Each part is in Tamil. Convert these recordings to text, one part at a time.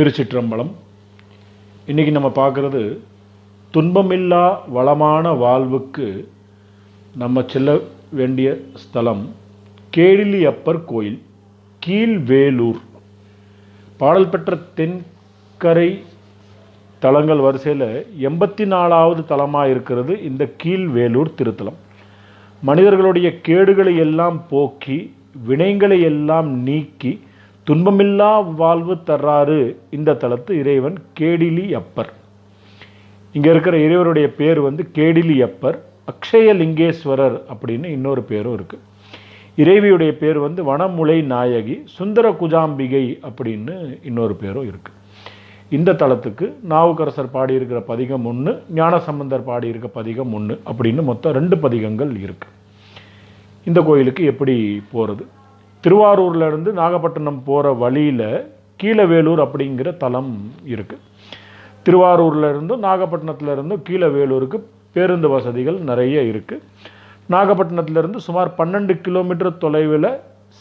திருச்சிற்றம்பலம். இன்றைக்கி நம்ம பார்க்குறது துன்பமில்லா வளமான வாழ்வுக்கு நம்ம செல்ல வேண்டிய ஸ்தலம் கேளிலியப்பர் கோயில் கீழ்வேலூர். பாடல் பெற்ற தென்கரை தலங்கள் வரிசையில் எண்பத்தி நாலாவது தலமாக இருக்கிறது இந்த கீழ்வேலூர் திருத்தலம். மனிதர்களுடைய கேடுகளை எல்லாம் போக்கி வினைகளை எல்லாம் நீக்கி துன்பமில்லா வாழ்வு தர்றாரு இந்த தலத்து இறைவன் கேடிலி அப்பர் இங்கே இருக்கிற இறைவருடைய பேர் வந்து கேடிலி அப்பர் அக்ஷயலிங்கேஸ்வரர் அப்படின்னு இன்னொரு பேரும் இருக்குது இறைவியுடைய பேர் வந்து வனமுலை நாயகி சுந்தர குஜாம்பிகை அப்படின்னு இன்னொரு பேரும் இருக்குது இந்த தளத்துக்கு நாவுக்கரசர் பாடியிருக்கிற பதிகம் ஒன்று ஞானசம்பந்தர் பாடியிருக்க பதிகம் ஒன்று அப்படின்னு மொத்தம் ரெண்டு பதிகங்கள் இருக்குது இந்த கோயிலுக்கு எப்படி போகிறது திருவாரூர்லேருந்து நாகப்பட்டினம் போகிற வழியில் கீழவேலூர் அப்படிங்கிற தலம் இருக்குது திருவாரூர்லேருந்தும் இருந்தும் இருந்தும் கீழவேலூருக்கு பேருந்து வசதிகள் நிறைய இருக்குது நாகப்பட்டினத்துலேருந்து சுமார் பன்னெண்டு கிலோமீட்டர் தொலைவில்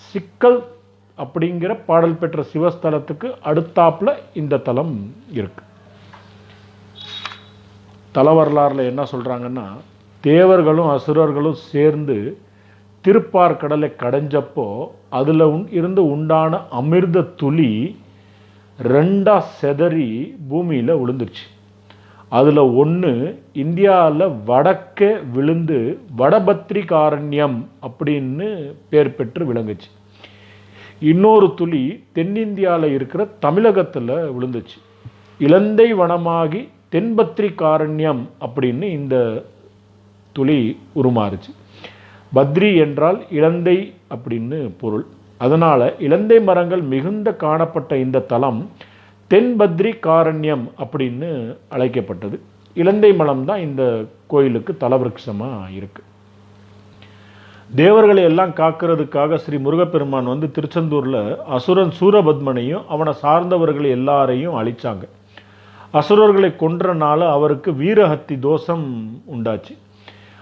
சிக்கல் அப்படிங்கிற பாடல் பெற்ற சிவஸ்தலத்துக்கு அடுத்தாப்பில் இந்த தலம் இருக்குது தல வரலாறில் என்ன சொல்கிறாங்கன்னா தேவர்களும் அசுரர்களும் சேர்ந்து திருப்பார்கடலை கடைஞ்சப்போ அதில் உன் இருந்து உண்டான அமிர்த துளி ரெண்டாக செதறி பூமியில் விழுந்துருச்சு. அதில் ஒன்று இந்தியாவில் வடக்கே விழுந்து வடபத்ரிகாரண்யம் அப்படின்னு பேர் பெற்று விளங்குச்சு. இன்னொரு துளி தென்னிந்தியாவில் இருக்கிற தமிழகத்தில் விழுந்துச்சு. இலந்தை வனமாகி தென்பத்ரிகாரண்யம் அப்படின்னு இந்த துளி உருமாறுச்சு. பத்ரி என்றால் இலந்தை அப்படின்னு பொருள். அதனால் இலந்தை மரங்கள் மிகுந்த காணப்பட்ட இந்த தலம் தென்பத்ரி காரண்யம் அப்படின்னு அழைக்கப்பட்டது. இலந்தை மலம் தான் இந்த கோயிலுக்கு தலவிருட்சமாக இருக்கு. தேவர்களை எல்லாம் காக்கிறதுக்காக ஸ்ரீ முருகப்பெருமான் வந்து திருச்செந்தூரில் அசுரன் சூரபத்மனையும் அவனை சார்ந்தவர்கள் எல்லாரையும் அழிச்சாங்க. அசுரர்களை கொன்றனால அவருக்கு வீரஹத்தி தோஷம் உண்டாச்சு.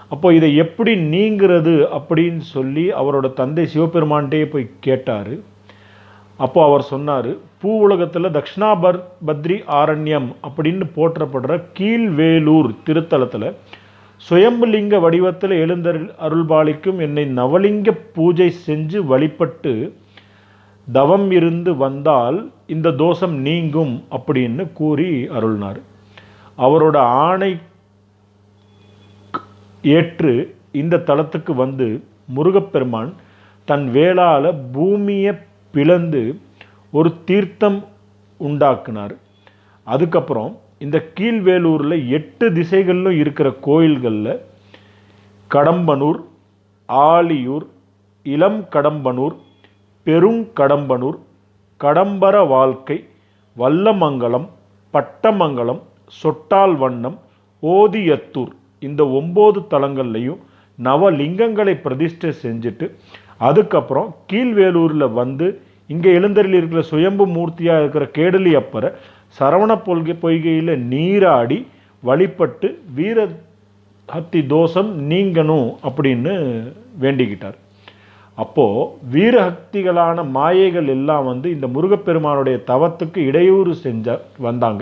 அப்போ இதை எப்படி நீங்கிறது அப்படின்னு சொல்லி அவரோட தந்தை சிவபெருமான்கிட்டே போய் கேட்டார். அப்போ அவர் சொன்னார் பூ உலகத்தில் தக்ஷணாபர் பத்ரி ஆரண்யம் அப்படின்னு போற்றப்படுற கீழ்வேலூர் திருத்தலத்தில் சுயம்புலிங்க வடிவத்தில் எழுந்தர் அருள்பாலிக்கும் என்னை நவலிங்க பூஜை செஞ்சு வழிபட்டு தவம் இருந்து வந்தால் இந்த தோஷம் நீங்கும் அப்படின்னு கூறி அருள்னார். அவரோட ஆணை ஏற்று இந்த தலத்துக்கு வந்து முருகப்பெருமான் தன் வேளால் பூமியை பிளந்து ஒரு தீர்த்தம் உண்டாக்குனார். அதுக்கப்புறம் இந்த கீழ்வேலூரில் எட்டு திசைகளிலும் இருக்கிற கோயில்களில் கடம்பனூர் ஆலியூர் இளம் கடம்பனூர் பெருங்கடம்பனூர் கடம்பர வாழ்க்கை வல்லமங்கலம் பட்டமங்கலம் சொட்டால் வண்ணம் ஓதியத்தூர் இந்த ஒம்பது தலங்கள்லையும் நவலிங்கங்களை பிரதிஷ்டை செஞ்சுட்டு அதுக்கப்புறம் கீழ்வேலூரில் வந்து இங்கே எழுந்தரில் இருக்கிற சுயம்பு மூர்த்தியாக இருக்கிற கேடலி அப்பரை சரவண பொல்கை பொய்கையில் நீராடி வழிபட்டு வீர ஹத்தி தோஷம் நீங்கணும் அப்படின்னு வேண்டிக்கிட்டார். அப்போது வீரஹக்திகளான மாயைகள் எல்லாம் வந்து இந்த முருகப்பெருமானுடைய தவத்துக்கு இடையூறு செஞ்ச வந்தாங்க.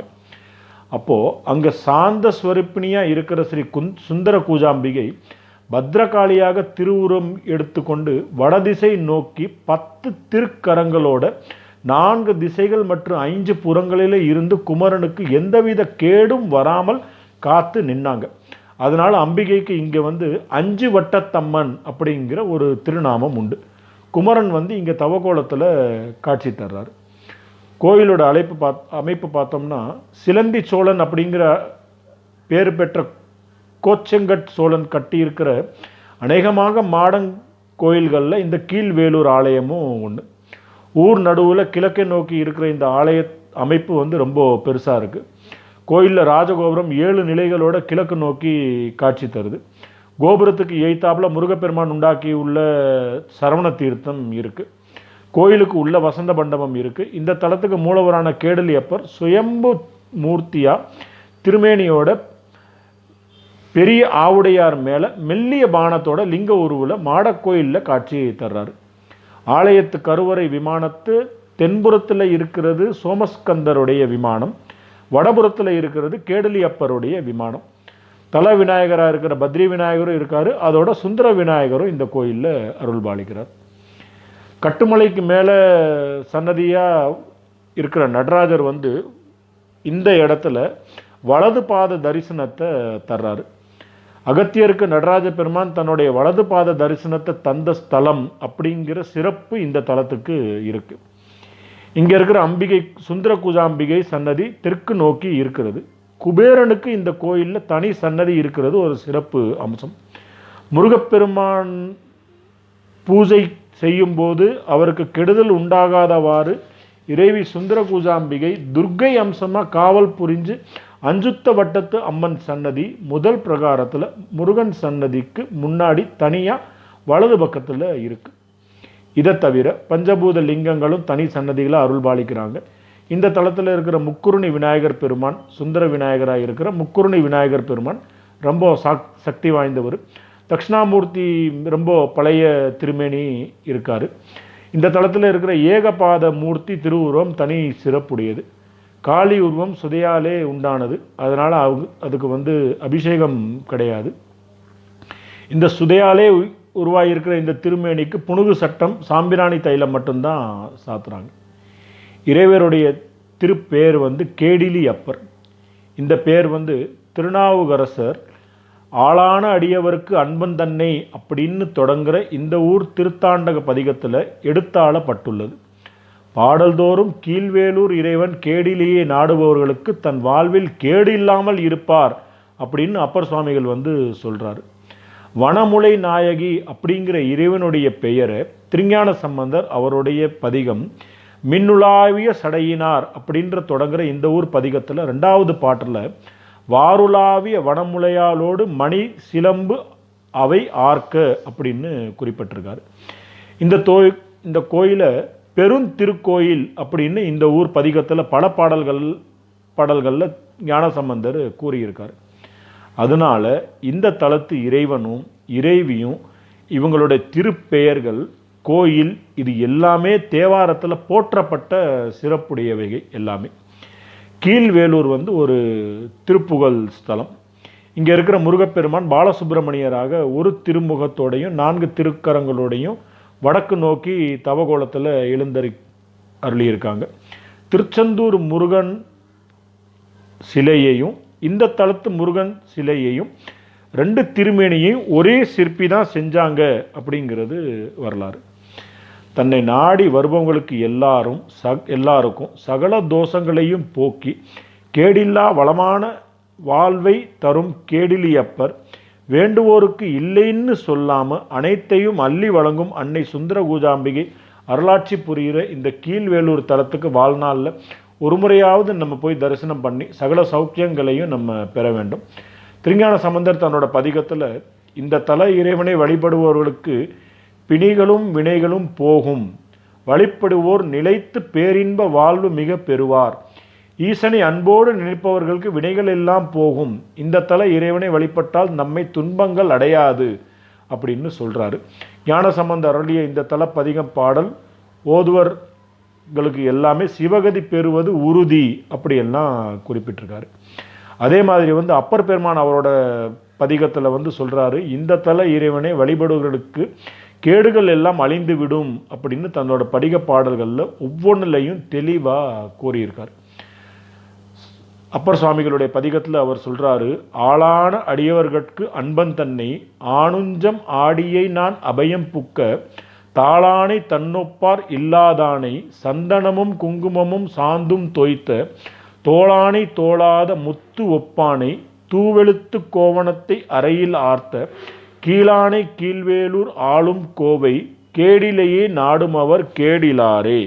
அப்போது அங்கே சாந்த ஸ்வரூப்பிணியாக இருக்கிற ஸ்ரீ குந் சுந்தர கூஜாம்பிகை பத்ரகாளியாக திருவுரம் எடுத்துக்கொண்டு வடதிசை நோக்கி பத்து திருக்கரங்களோட நான்கு திசைகள் மற்றும் ஐந்து புறங்களிலே இருந்து குமரனுக்கு எந்தவித கேடும் வராமல் காத்து நின்னாங்க. அதனால் அம்பிகைக்கு இங்கே வந்து அஞ்சு வட்டத்தம்மன் அப்படிங்கிற ஒரு திருநாமம் உண்டு. குமரன் வந்து இங்கே தவக்கோலத்தில் காட்சி தர்றாரு. கோயிலோட அழைப்பு பாத் அமைப்பு பார்த்தோம்னா சிலந்தி சோழன் அப்படிங்கிற பேர் பெற்ற கோச்செங்கட் சோழன் கட்டியிருக்கிற அநேகமாக மாடங் கோயில்களில் இந்த கீழ்வேலூர் ஆலயமும் ஒன்று ஊர் நடுவில் கிழக்கை நோக்கி இருக்கிற இந்த ஆலய அமைப்பு வந்து ரொம்ப பெருசாக இருக்குது கோயிலில் ராஜகோபுரம் ஏழு நிலைகளோட கிழக்கு நோக்கி காட்சி தருது. கோபுரத்துக்கு எய்த்தாப்பில் முருகப்பெருமான் உண்டாக்கி உள்ள சரவண தீர்த்தம் இருக்குது கோயிலுக்கு உள்ள வசந்த மண்டபம் இருக்குது இந்த தலத்துக்கு மூலவரான கேடலியப்பர் சுயம்பு மூர்த்தியாக திருமேனியோட பெரிய ஆவுடையார் மேலே மெல்லிய பானத்தோட லிங்க உருவில் மாடக்கோயிலில் காட்சியை தர்றாரு. ஆலயத்து கருவறை விமானத்து தென்புறத்தில் இருக்கிறது சோமஸ்கந்தருடைய விமானம் வடபுறத்தில் இருக்கிறது கேடலியப்பருடைய விமானம். தல விநாயகராக இருக்கிற பத்ரி விநாயகரும் இருக்கார். அதோட சுந்தர விநாயகரும் இந்த கோயிலில் அருள் பாலிக்கிறார் கட்டுமலைக்கு மேலே சன்னதியாக இருக்கிற நடராஜர் வந்து இந்த இடத்துல வலது பாத தரிசனத்தை தர்றாரு. அகத்தியருக்கு நடராஜ பெருமான் தன்னுடைய வலது பாத தரிசனத்தை தந்த ஸ்தலம் அப்படிங்கிற சிறப்பு இந்த தலத்துக்கு இருக்கு. இங்கே இருக்கிற அம்பிகை சுந்தர குஜாம்பிகை சன்னதி தெற்கு நோக்கி இருக்கிறது. குபேரனுக்கு இந்த கோயிலில் தனி சன்னதி இருக்கிறது ஒரு சிறப்பு அம்சம். முருகப்பெருமான் பூஜை செய்யும்போது அவருக்கு கெடுதல் உண்டாகாதவாறு இறைவி சுந்தர பூஜாம்பிகை துர்க்கை அம்சமாக காவல் புரிஞ்சு அஞ்சுத்த வட்டத்து அம்மன் சன்னதி முதல் பிரகாரத்தில் முருகன் சன்னதிக்கு முன்னாடி தனியாக வலது பக்கத்தில் இருக்குது இதை தவிர பஞ்சபூத லிங்கங்களும் தனி சன்னதிகளை அருள் பாலிக்கிறாங்க. இந்த தளத்தில் இருக்கிற முக்குருணி விநாயகர் பெருமான் சுந்தர விநாயகராக இருக்கிற முக்குருணி விநாயகர் பெருமான் ரொம்ப சாக் சக்தி வாய்ந்தவர். தட்சிணாமூர்த்தி ரொம்ப பழைய திருமேனி இருக்கார். இந்த தளத்தில் இருக்கிற ஏகபாத மூர்த்தி திருவுருவம் தனி சிறப்புடையது. காளி உருவம் சுதையாலே உண்டானது. அதனால் அவங்க அதுக்கு வந்து அபிஷேகம் கிடையாது. இந்த சுதையாலே உ- உருவாகியிருக்கிற இந்த திருமேனிக்கு புனுகு சட்டம் சாம்பிராணி தைலம் மட்டும்தான் சாத்துறாங்க. இறைவருடைய திருப்பேர் வந்து கேடிலி அப்பர் இந்த பேர் வந்து திருநாவுக்கரசர் ஆளான அடியவருக்கு அன்பன் தன்னை அப்படின்னு தொடங்குற இந்த ஊர் திருத்தாண்டக பதிகத்தில் எடுத்தாளப்பட்டுள்ளது. பாடல்தோறும் கீழ்வேலூர் இறைவன் கேடிலேயே நாடுபவர்களுக்கு தன் வாழ்வில் கேடு இல்லாமல் இருப்பார் அப்படின்னு அப்பர் சுவாமிகள் வந்து சொல்றாரு. வனமுலை நாயகி அப்படிங்கிற இறைவனுடைய பெயரை திருஞான சம்பந்தர் அவருடைய பதிகம் மின்னுலாவிய சடையினார் அப்படின்ற தொடங்குற இந்த ஊர் பதிகத்தில் ரெண்டாவது பாட்டில் வாருலாவிய வனமுலையாலோடு மணி சிலம்பு அவை ஆர்க்க அப்படின்னு குறிப்பிட்டிருக்காரு. இந்த தோ இந்த கோயிலை பெருந்திருக்கோயில் அப்படின்னு இந்த ஊர் பதிகத்தில் பல பாடல்கள் பாடல்களில் ஞானசம்பந்தர் கூறியிருக்கார். அதனால இந்த தலத்து இறைவனும் இறைவியும் இவங்களுடைய திருப்பெயர்கள் கோயில் இது எல்லாமே தேவாரத்தில் போற்றப்பட்ட சிறப்புடையவைகள் எல்லாமே. கீழ்வேலூர் வந்து ஒரு திருப்புகழ் ஸ்தலம். இங்கே இருக்கிற முருகப்பெருமான் பாலசுப்பிரமணியராக ஒரு திருமுகத்தோடையும் நான்கு திருக்கரங்களோடையும் வடக்கு நோக்கி தவகோலத்தில் எழுந்தறி அருளியிருக்காங்க. திருச்செந்தூர் முருகன் சிலையையும் இந்த தளத்து முருகன் சிலையையும் ரெண்டு திருமேனியையும் ஒரே சிற்பி தான் செஞ்சாங்க அப்படிங்கிறது வரலாறு. தன்னை நாடி வருபவங்களுக்கு எல்லாரும் ச எல்லாருக்கும் சகல தோஷங்களையும் போக்கி கேடில்லா வளமான வாழ்வை தரும் கேடிலியப்பர் வேண்டுவோருக்கு இல்லைன்னு சொல்லாமல் அனைத்தையும் அள்ளி வழங்கும் அன்னை சுந்தர கூஜாம்பிகை அருளாட்சி புரிகிற இந்த கீழ்வேலூர் தலத்துக்கு வாழ்நாளில் ஒரு முறையாவது நம்ம போய் தரிசனம் பண்ணி சகல சௌக்கியங்களையும் நம்ம பெற வேண்டும். திருஞான சம்பந்தர் தன்னோட பதிகத்தில் இந்த தல இறைவனை வழிபடுபவர்களுக்கு பிணிகளும் வினைகளும் போகும். வழிபடுவோர் நிலைத்து பேரின்ப வாழ்வு மிக பெறுவார். ஈசனை அன்போடு நினைப்பவர்களுக்கு வினைகள் எல்லாம் போகும். இந்த தலை இறைவனை வழிபட்டால் நம்மை துன்பங்கள் அடையாது அப்படின்னு சொல்கிறாரு ஞானசம்பந்த அருளிய இந்த தல பதிகம் பாடல் ஓதுவர்களுக்கு எல்லாமே சிவகதி பெறுவது உறுதி அப்படியெல்லாம் குறிப்பிட்டிருக்காரு. அதே மாதிரி வந்து அப்பர் பெருமான் அவரோட பதிகத்தில் வந்து சொல்கிறாரு இந்த தல இறைவனை வழிபடுவர்களுக்கு கேடுகள் எல்லாம் அழிந்து விடும் அப்படின்னு தன்னோட படிக பாடல்களில் ஒவ்வொன்றுலையும் தெளிவாக கூறியிருக்கார். அப்பர் சுவாமிகளுடைய பதிகத்தில் அவர் சொல்றாரு ஆளான அடியவர்கட்கு அன்பன் தன்னை ஆணுஞ்சம் ஆடியை நான் அபயம் புக்க தாளானை தன்னொப்பார் இல்லாதானை சந்தனமும் குங்குமமும் சாந்தும் தோய்த்த தோளானை தோளாத முத்து ஒப்பானை தூவெழுத்து கோவணத்தை அறையில் ஆர்த்த கீழானை கீழ்வேலூர் ஆளும் கோவை கேடிலேயே நாடுமவர் கேடிலாரே.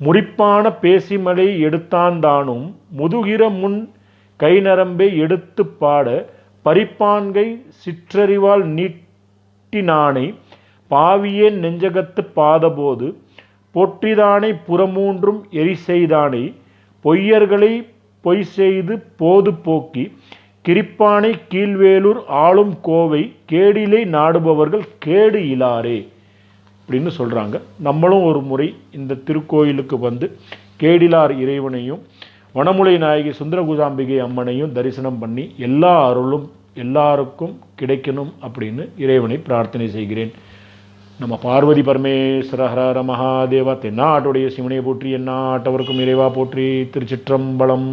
முறிப்பான பேசிமலை எடுத்தான்தானும் முதுகிற முன் கை நரம்பை எடுத்து பாட பரிப்பான்கை சிற்றறிவால் நீட்டினானை பாவியேன் நெஞ்சகத்து பாதபோது பொற்றிதானை புறமூன்றும் எரி செய்தானை பொய்யர்களை பொய் செய்து போது போக்கி கிரிப்பானை கீழ்வேலூர் ஆளும் கோவை கேடிலை நாடுபவர்கள் கேடு இலாரே அப்படின்னு சொல்கிறாங்க நம்மளும் ஒரு முறை இந்த திருக்கோயிலுக்கு வந்து கேடிலார் இறைவனையும் வனமுலை நாயகி சுந்தரகுஜாம்பிகை அம்மனையும் தரிசனம் பண்ணி எல்லா அருளும் எல்லாருக்கும் கிடைக்கணும் அப்படின்னு இறைவனை பிரார்த்தனை செய்கிறேன். நம்ம பார்வதி பரமேஸ்வர ஹரஹர மகாதேவா தென்னாட்டுடைய சிவனை போற்றி என்னாட்டவருக்கும் இறைவா போற்றி திருச்சிற்றம்பலம்.